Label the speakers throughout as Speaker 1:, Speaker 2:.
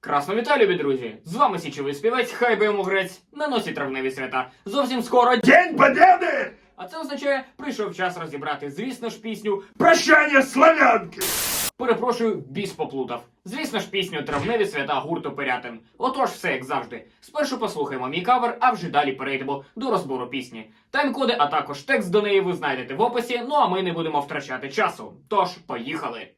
Speaker 1: Красно вітаю, любі друзі! З вами січовий співець, хай би йому грець на носі травневі свята. Зовсім скоро
Speaker 2: День Победы!
Speaker 1: А це означає, прийшов час розібрати, звісно ж, пісню.
Speaker 2: Прощание славянки!
Speaker 1: Перепрошую, біс поплутав. Звісно ж, пісню Травневі свята гурту Пирятин. Отож, все як завжди. Спершу послухаємо мій кавер, а вже далі перейдемо до розбору пісні. Тайм-коди, а також текст до неї ви знайдете в описі. Ну а ми не будемо втрачати часу. Тож, поїхали!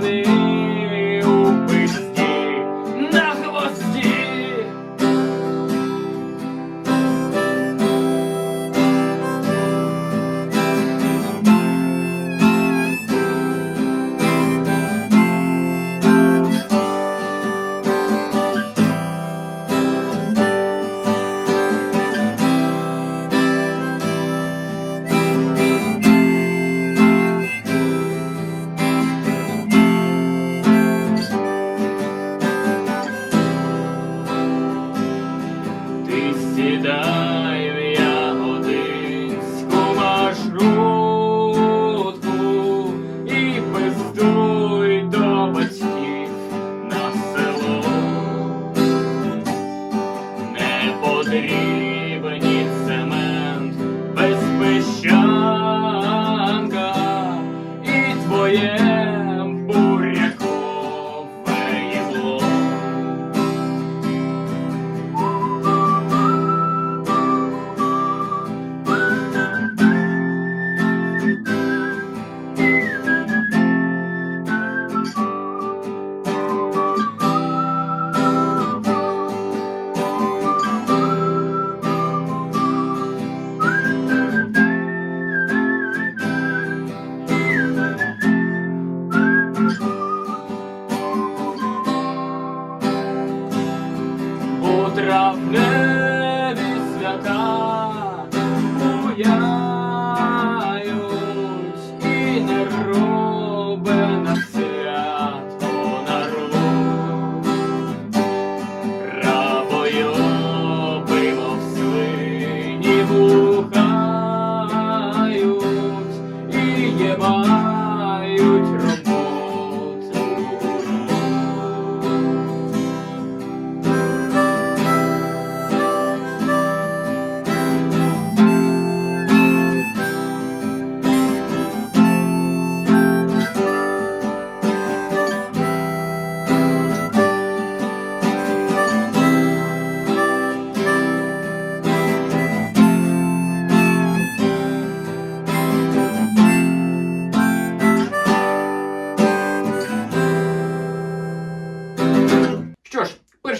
Speaker 1: Money.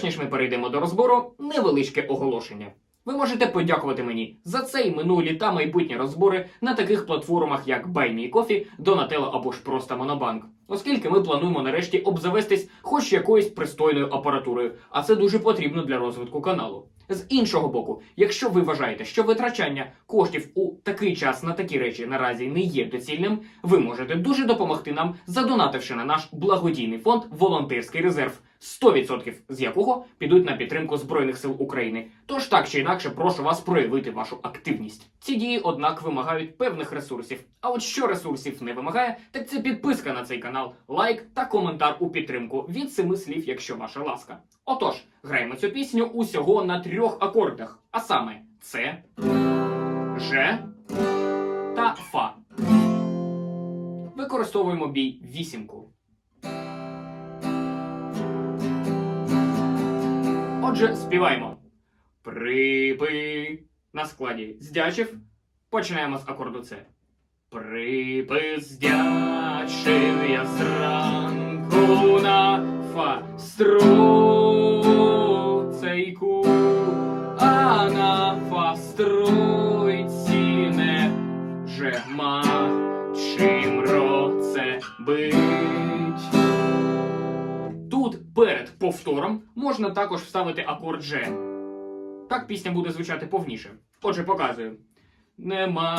Speaker 1: Ніж ми перейдемо до розбору, невеличке оголошення. Ви можете подякувати мені за цей минулі та майбутні розбори на таких платформах, як BuyMeCoffee, Donatello або ж просто Monobank. оскільки ми плануємо нарешті обзавестись хоч якоюсь пристойною апаратурою, а це дуже потрібно для розвитку каналу. З іншого боку, якщо ви вважаєте, що витрачання коштів у такий час на такі речі наразі не є доцільним, ви можете дуже допомогти нам, задонативши на наш благодійний фонд Волонтерський резерв 100% з якого підуть на підтримку Збройних сил України. Тож так чи інакше прошу вас проявити вашу активність. Ці дії, однак, вимагають певних ресурсів. А от що ресурсів не вимагає, так це підписка на цей канал, лайк та коментар у підтримку від семи слів, якщо ваша ласка. Отож, граємо цю пісню усього на трьох акордах, а саме С, Ж та Фа. Використовуємо бій вісімку. Отже, співаємо. Припи на складі здячив. Починаємо з акорду С. Припис здячив я зранку на фа стру жема, чим ро це бить. Тут перед повтором можна також вставити акорд Ж. Так пісня буде звучати повніше. Отже, показую. Нема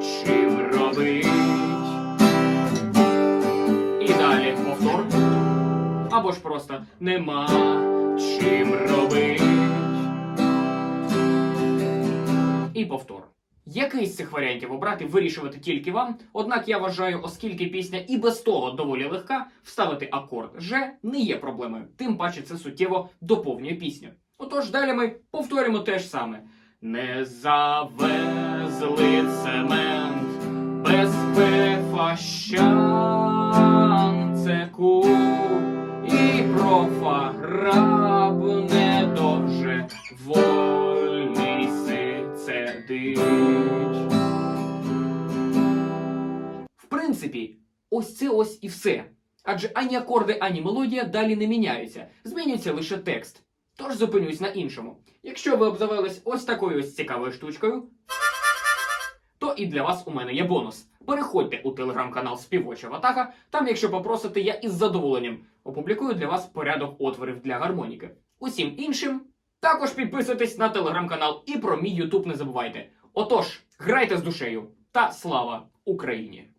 Speaker 1: чим робить. І далі повтор. Або ж просто нема чим робить. І повтор. Який з цих варіантів обрати, вирішувати тільки вам. Однак я вважаю, оскільки пісня і без того доволі легка, вставити акорд Ж не є проблемою. Тим паче це суттєво доповнює пісню. Отож, далі ми повторюємо те ж саме. Не завезли цемент без пефащан це ку і профаграб ось і все. Адже ані акорди, ані мелодія далі не міняються, змінюється лише текст. Тож зупинюсь на іншому. Якщо ви обзавелись ось такою ось цікавою штучкою, то і для вас у мене є бонус. Переходьте у телеграм-канал Співоча Ватага. Там, якщо попросите, я із задоволенням опублікую для вас порядок отворів для гармоніки. Усім іншим також підписуйтесь на телеграм-канал і про мій Ютуб не забувайте. Отож, грайте з душею та слава Україні!